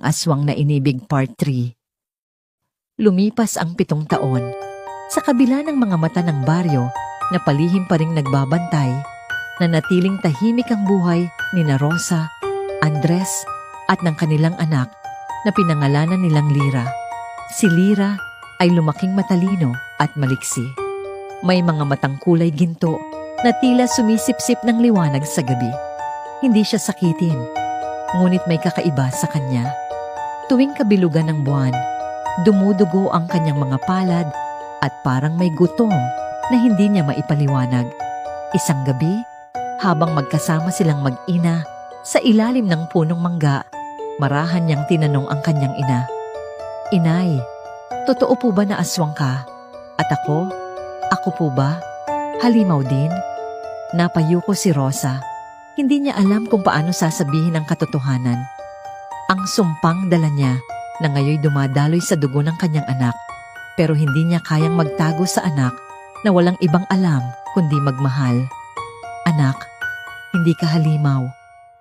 Aswang na Inibig Part 3 Lumipas ang pitong taon. Sa kabila ng mga mata ng baryo na palihim pa ring nagbabantay, na natiling tahimik ang buhay ni na Rosa, Andres at ng kanilang anak na pinangalanan nilang Lira. Si Lira ay lumaking matalino at maliksi. May mga matang kulay ginto na tila sumisipsip ng liwanag sa gabi. Hindi siya sakitin, ngunit may kakaiba sa kanya. Tuwing kabilugan ng buwan, dumudugo ang kanyang mga palad at parang may gutom na hindi niya maipaliwanag. Isang gabi, habang magkasama silang mag-ina sa ilalim ng punong mangga, marahan niyang tinanong ang kanyang ina. Inay, totoo po ba na aswang ka? At ako? Ako po ba? Halimaw din? Napayo ko si Rosa. Hindi niya alam kung paano sasabihin ang katotohanan. Ang sumpang dala niya na ngayoy dumadaloy sa dugo ng kanyang anak pero hindi niya kayang magtago sa anak na walang ibang alam kundi magmahal. Anak, hindi ka halimaw.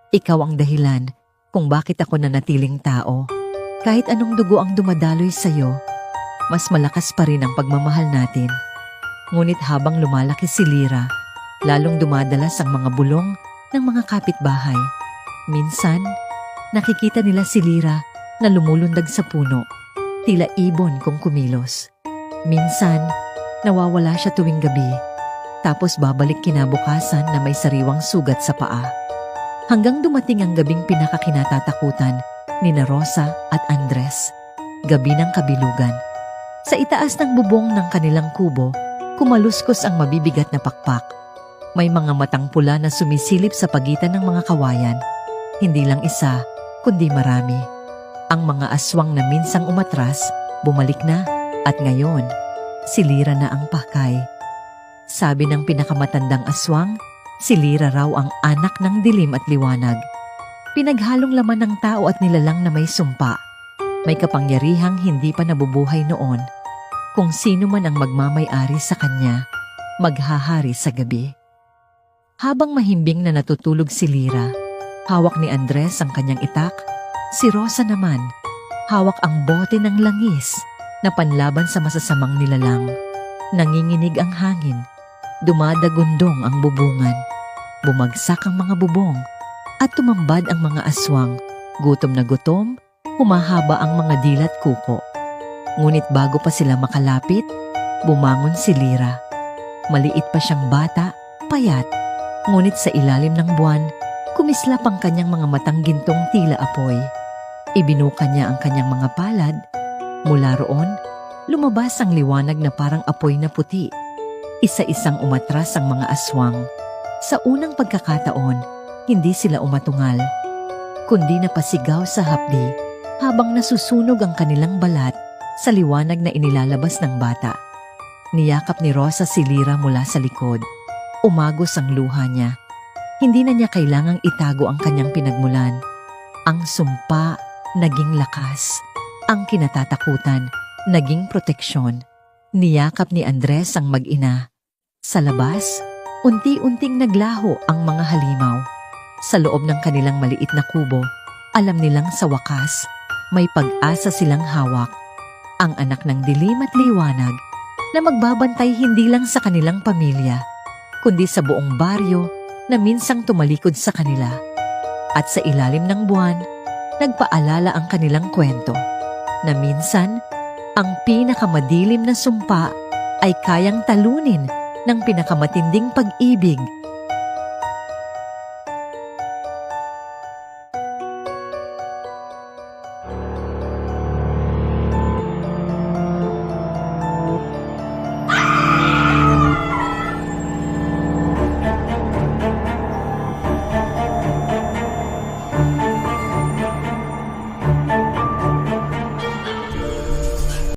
Ikaw ang dahilan kung bakit ako nanatiling tao. Kahit anong dugo ang dumadaloy sa'yo, mas malakas pa rin ang pagmamahal natin. Ngunit habang lumalaki si Lira, lalong dumadalas ang mga bulong ng mga kapitbahay. Minsan, nakikita nila si Lira na lumulundag sa puno, tila ibon kung kumilos. Minsan, nawawala siya tuwing gabi, tapos babalik kinabukasan na may sariwang sugat sa paa. Hanggang dumating ang gabing pinakakinatatakutan ni na Rosa at Andres, gabi ng kabilugan. Sa itaas ng bubong ng kanilang kubo, kumaluskos ang mabibigat na pakpak. May mga matang pula na sumisilip sa pagitan ng mga kawayan. Hindi lang isa, kundi marami. Ang mga aswang na minsang umatras, bumalik na at ngayon, si Lira na ang pakay. Sabi ng pinakamatandang aswang, si Lira raw ang anak ng dilim at liwanag. Pinaghalong laman ng tao at nilalang na may sumpa. May kapangyarihang hindi pa nabubuhay noon. Kung sino man ang magmamay-ari sa kanya, maghahari sa gabi. Habang mahimbing na natutulog si Lira, hawak ni Andres ang kanyang itak, si Rosa naman, hawak ang bote ng langis na panlaban sa masasamang nilalang. Nanginginig ang hangin, dumadagundong ang bubungan, bumagsak ang mga bubong, at tumambad ang mga aswang, gutom na gutom, humahaba ang mga dilat kuko. Ngunit bago pa sila makalapit, bumangon si Lira. Maliit pa siyang bata, payat, ngunit sa ilalim ng buwan, kumislap ang kanyang mga matang gintong tila apoy. Ibinuka niya ang kanyang mga palad. Mula roon, lumabas ang liwanag na parang apoy na puti. Isa-isang umatras ang mga aswang. Sa unang pagkakataon, hindi sila umatungal, kundi napasigaw sa hapdi habang nasusunog ang kanilang balat sa liwanag na inilalabas ng bata. Niyakap ni Rosa si Lira mula sa likod. Umagos ang luha niya. Hindi na niya kailangang itago ang kanyang pinagmulan. Ang sumpa naging lakas. Ang kinatatakutan naging proteksyon. Niyakap ni Andres ang mag-ina. Sa labas, unti-unting naglaho ang mga halimaw. Sa loob ng kanilang maliit na kubo, alam nilang sa wakas, may pag-asa silang hawak. Ang anak ng dilim at liwanag na magbabantay hindi lang sa kanilang pamilya, kundi sa buong baryo na minsang tumalikod sa kanila. At sa ilalim ng buwan, nagpaalala ang kanilang kwento na minsan, ang pinakamadilim na sumpa ay kayang talunin ng pinakamatinding pag-ibig